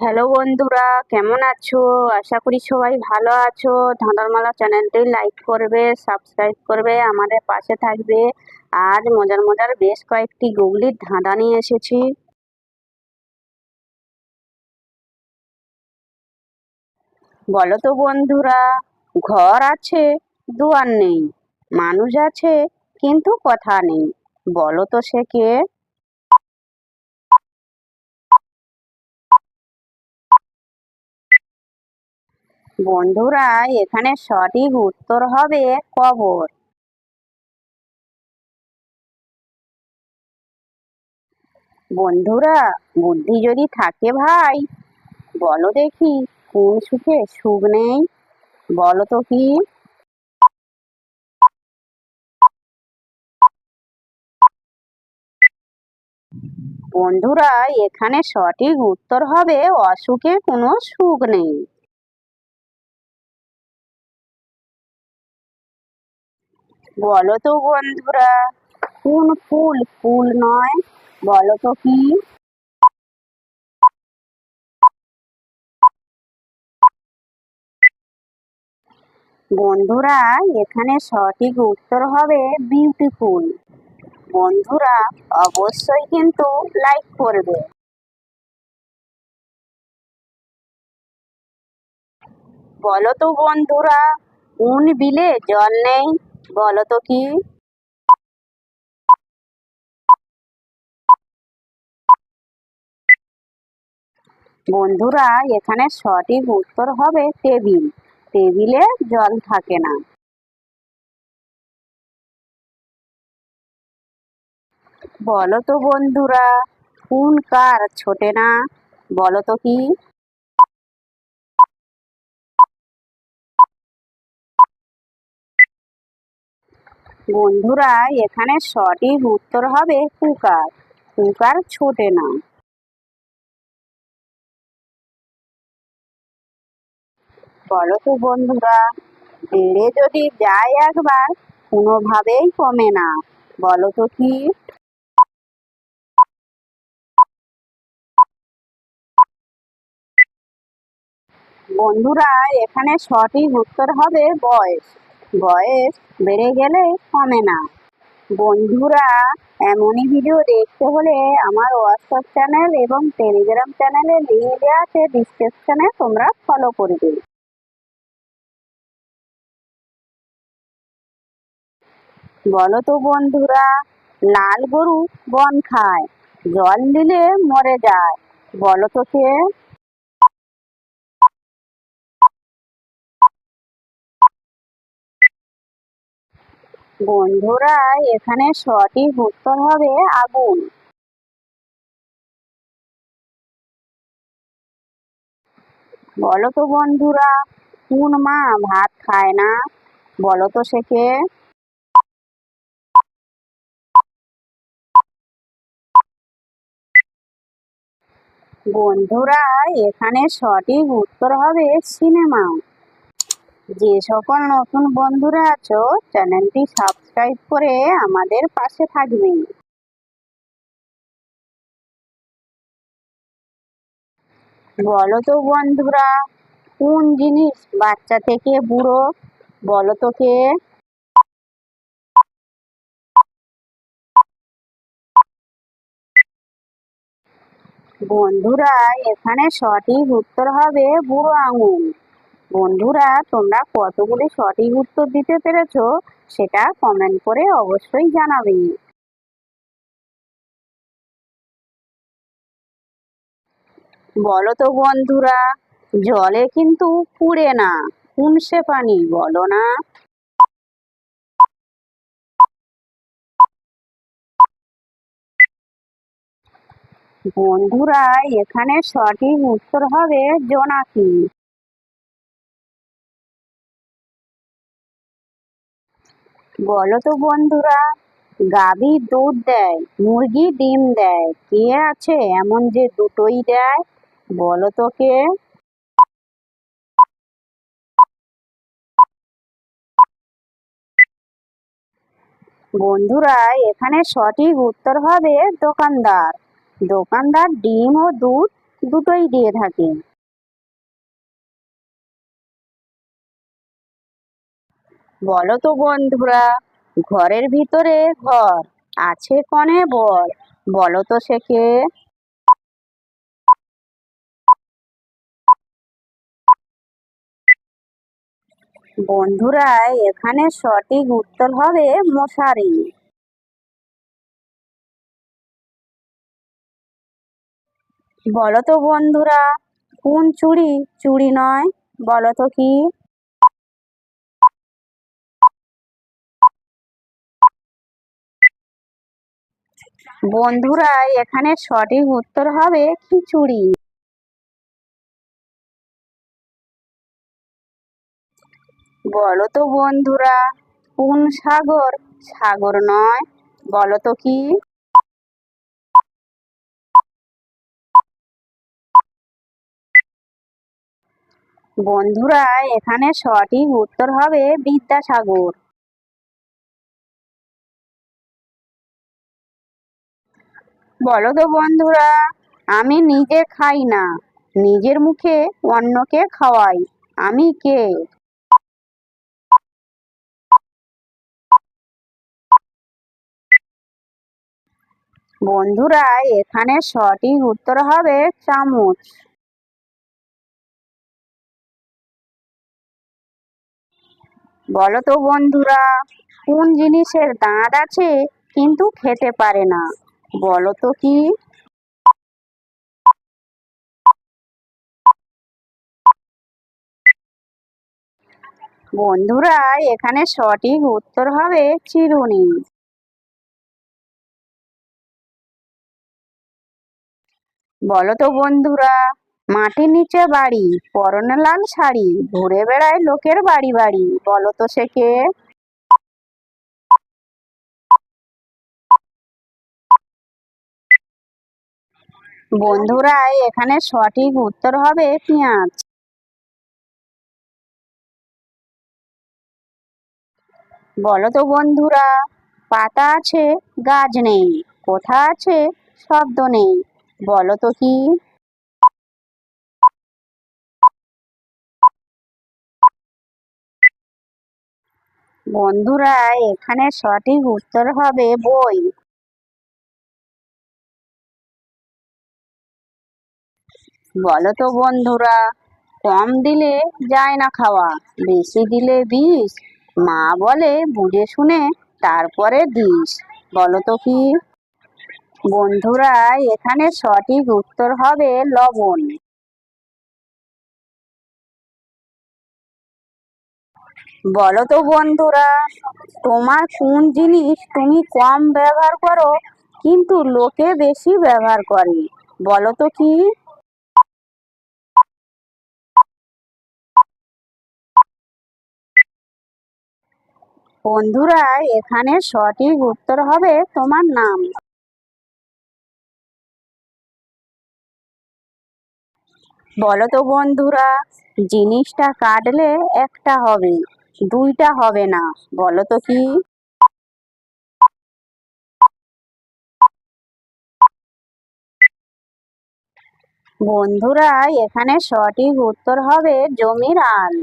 Hello বন্ধুরা, কেমন আছো? আশা করি সবাই ভালো আছো। ধাঁধারমালা চ্যানেলটি লাইক করবে, সাবস্ক্রাইব করবে, আমাদের পাশে থাকবে। আজ মজার মজার বেশ কয়েকটি গুগলির ধাঁধা নিয়ে এসেছি। বলো তো বন্ধুরা, ঘর আছে, দুয়ার নেই, মানুষ আছে, কিন্তু কথা নেই। বলো তো সে কে? বন্ধুরা, এখানে সঠিক উত্তর হবে কবর। বন্ধুরা, বুদ্ধি যদি থাকে ভাই, বলো দেখি কোন সুখে সুখ নেই, বলো তো কি? বন্ধুরা, এখানে সঠিক উত্তর হবে অসুখে কোনো সুখ নেই। বলো তো বন্ধুরা, কোন ফুল? ফুল নয়, বলো তো কি? বন্ধুরা, এখানে সঠিক উত্তর হবে বিউটিফুল বন্ধুরা, অবশ্যই কিন্তু লাইক করবে। বলো তো বন্ধুরা, কোন বিলে জল নেই? বলো তো কি? বন্ধুরা, এখানে সঠিক উত্তর হবে টেবিল। টেবিলে জল থাকে না। বলো তো বন্ধুরা, কোন কার ছোটে না? বলো তো কি? বন্ধুরা, এখানে সঠিক উত্তর হবে কুকার। কুকার ছোটে না। বলো তো বন্ধুরা, বেড়ে যদি যায় একবার, কোনোভাবেই কমে না। বলো তো কি? বন্ধুরা, এখানে সঠিক উত্তর হবে বয়স। বয়স বেড়ে গেলে কমে না। বন্ধুরা, এমনই ভিডিও দেখতে হলে আমার হোয়াটসঅ্যাপ চ্যানেল এবং টেলিগ্রাম চ্যানেলে লিঙ্ক দেওয়া আছে ডিসক্রিপশনে তোমরা ফলো করবে। বলো তো বন্ধুরা, লাল গরু বন খায়, জল দিলে মরে যায়, বলো তো কে বন্ধুরা, এখানে সঠিক উত্তর হবে আগুন। বলো তো বন্ধুরা, কোন মা ভাত খায় না? বলো তো কে বন্ধুরা, এখানে সঠিক উত্তর হবে সিনেমা। যে সকল নতুন বন্ধুরা আছো, চ্যানেলটি সাবস্ক্রাইব করে আমাদের পাশে থাকবে। বলো তো বন্ধুরা, কোন জিনিস বাচ্চা থেকে বুড়ো, বলো তো কে? বন্ধুরা, এখানে সঠিক উত্তর হবে বুড়ো আঙুল। বন্ধুরা, তোমরা কতগুলি সঠিক উত্তর দিতে পেরেছ সেটা কমেন্ট করে অবশ্যই জানাবে। বলো তো বন্ধুরা, জলে কিন্তু পুড়ে না কোন সে পানি, বলো না। বন্ধুরা, এখানে সঠিক উত্তর হবে জোনাকি। বলো তো বন্ধুরা, গাভী দুধ দেয়, মুরগি ডিম দেয়, কে আছে এমন যে দুটোই দেয়? বলো তো কে? বন্ধুরা, এখানে সঠিক উত্তর হবে দোকানদার। দোকানদার ডিম ও দুধ দুটোই দিয়ে থাকে। বলো তো বন্ধুরা, ঘরের ভিতরে ঘর আছে কনে বর? বলো তো সে কে? বন্ধুরা, এখানে সঠিক উত্তর হবে মশারি। বলো তো বন্ধুরা, কোন চুড়ি? চুড়ি নয়। বলো তো কি? বন্ধুরা, এখানে সঠিক উত্তর হবে খিচুড়ি। বলো তো বন্ধুরা, কোন সাগর? সাগর নয়, বলো তো কি? বন্ধুরা, এখানে সঠিক উত্তর হবে বিদ্যাসাগর। বলো তো বন্ধুরা, আমি নিজে খাই না। নিজের মুখে অন্যকে খাওয়াই। আমি কে? বন্ধুরা, এখানে সঠিক উত্তর হবে চামচ। বলো তো বন্ধুরা, কোন জিনিসের দাঁত আছে কিন্তু খেতে পারে না? বলো তো কি? বন্ধুরা, এখানে সঠিক উত্তর হবে চিরুনি। বলো তো বন্ধুরা, মাটির নিচে বাড়ি, পরনে লাল শাড়ি, ঘুরে বেড়ায় লোকের বাড়ি বাড়ি, বলো তো সে কে? বন্ধুরা এখানে সঠিক উত্তর হবে পেঁয়াজ। বলো তো বন্ধুরা, পাতা আছে, গাছ নেই, কোথা আছে, শব্দ নেই, বলো তো কি? বন্ধুরা, এখানে সঠিক উত্তর হবে বই। বলো তো বন্ধুরা, কম দিলে যায় না খাওয়া, বেশি দিলে বিষ। মা বলে, বুঝে শুনে তারপরে দিস। বলো তো কি? বন্ধুরা, এখানে সঠিক উত্তর হবে লবণ। বলো তো বন্ধুরা, তোমার কোন জিনিস তুমি কম ব্যবহার করো, কিন্তু লোকে বেশি ব্যবহার করে। বলো তো কি? বন্ধুরা, এখানে সঠিক উত্তর হবে তোমার নাম। বলো তো বন্ধুরা, জিনিসটা কাটলে একটা হবে, দুইটা হবে না, বলো তো কি? বন্ধুরা, এখানে সঠিক উত্তর হবে জমির আল।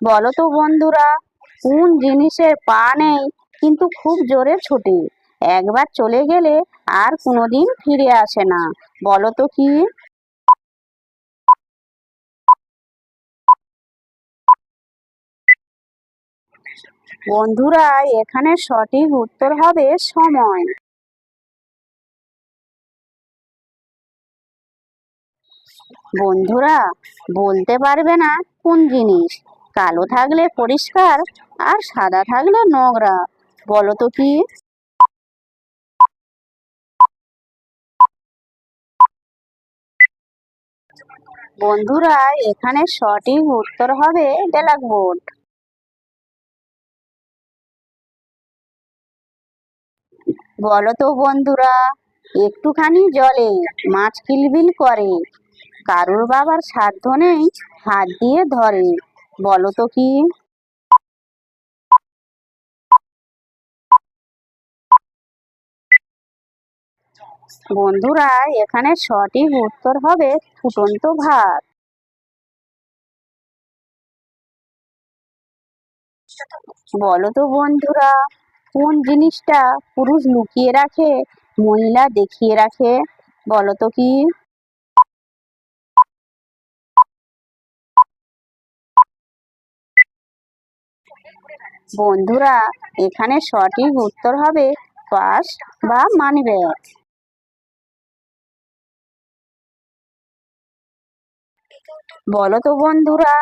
বলো তো বন্ধুরা, কোন জিনিসের পা নেই, কিন্তু খুব জোরে ছোটে। একবার চলে গেলে আর কোনোদিন ফিরে আসে না। বলো তো কি? বন্ধুরা, এখানে সঠিক উত্তর হবে সময়। বন্ধুরা, বলতে পারবে না কোন জিনিস। কালো থাকলে পরিষ্কার আর সাদা থাকলে নোংরা, বলো তো কি? বন্ধুরা, এখানে সঠিক উত্তর হবে ব্ল্যাকবোর্ড বলো তো বন্ধুরা, একটুখানি জলে মাছ কিলবিল করে, কারুর বাবার সাধ্য নেই হাত দিয়ে ধরে। বলো তো কি? বন্ধুরা, এখানে সঠিক উত্তর হবে ফুটন্ত ভাত। বলো তো বন্ধুরা, কোন জিনিসটা পুরুষ লুকিয়ে রাখে, মহিলা দেখিয়ে রাখে? বলো তো কি? বন্ধুরা, এখানে সঠিক উত্তর হবে পাস বা মানিব্যাগ বলো তো বন্ধুরা,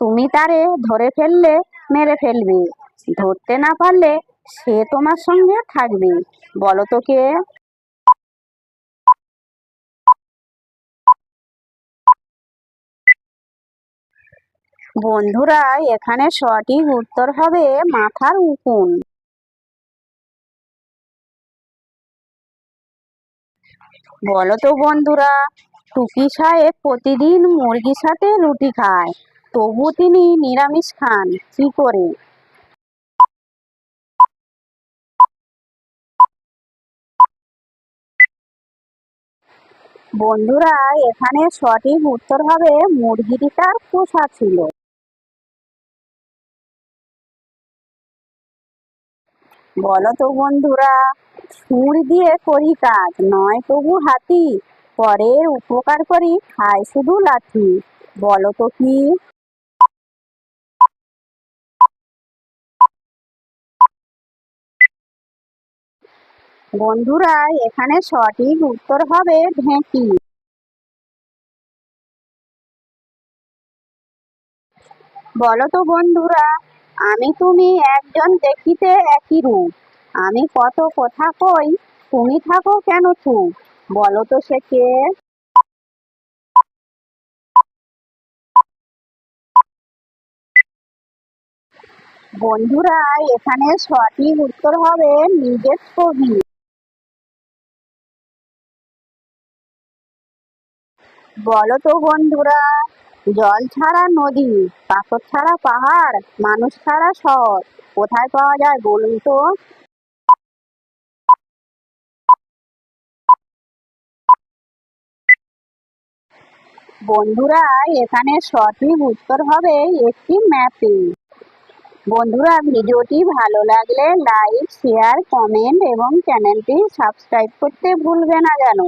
তুমি তারে ধরে ফেললে, মেরে ফেলবে। ধরতে না পারলে সে তোমার সঙ্গে থাকবে। বলো তো কে? বন্ধুরা এখানে সঠিক উত্তর হবে মাথার উকুন। বলো তো বন্ধুরা, টুকি সাহেব প্রতিদিন মুরগির সাথে রুটি খায়, তবু তিনি নিরামিষ খান, কি করে? বন্ধুরা, এখানে সঠিক উত্তর হবে মুরগিটি তার পোষা ছিল। বলো তো বন্ধুরা সুর দিয়ে করি কাজ, নয় তবু হাতি, পরের উপকার করি খায় শুধু লাঠি, বলো তো কি? বন্ধুরা, এখানে সঠিক উত্তর হবে ঢেঁকি বলো তো বন্ধুরা আমি তুমি একজন দেখিতে একই রূপ। আমি কত কথা কই, তুমি থাকো কেন চুপ? বলো তো সে কে? বন্ধুরা, এখানে সঠিক উত্তর হবে নিজের ছবি। বলো তো বন্ধুরা জল ছাড়া নদী, পাথর ছাড়া পাহাড়, মানুষ ছাড়া শহর। কোথায় পাওয়া যায় বলুন তো? বন্ধুরা, এখানে সঠিক উত্তর হবে একটি ম্যাপিং। বন্ধুরা, ভিডিওটি ভালো লাগলে লাইক, শেয়ার, কমেন্ট এবং চ্যানেলটি সাবস্ক্রাইব করতে ভুলবে না যেন।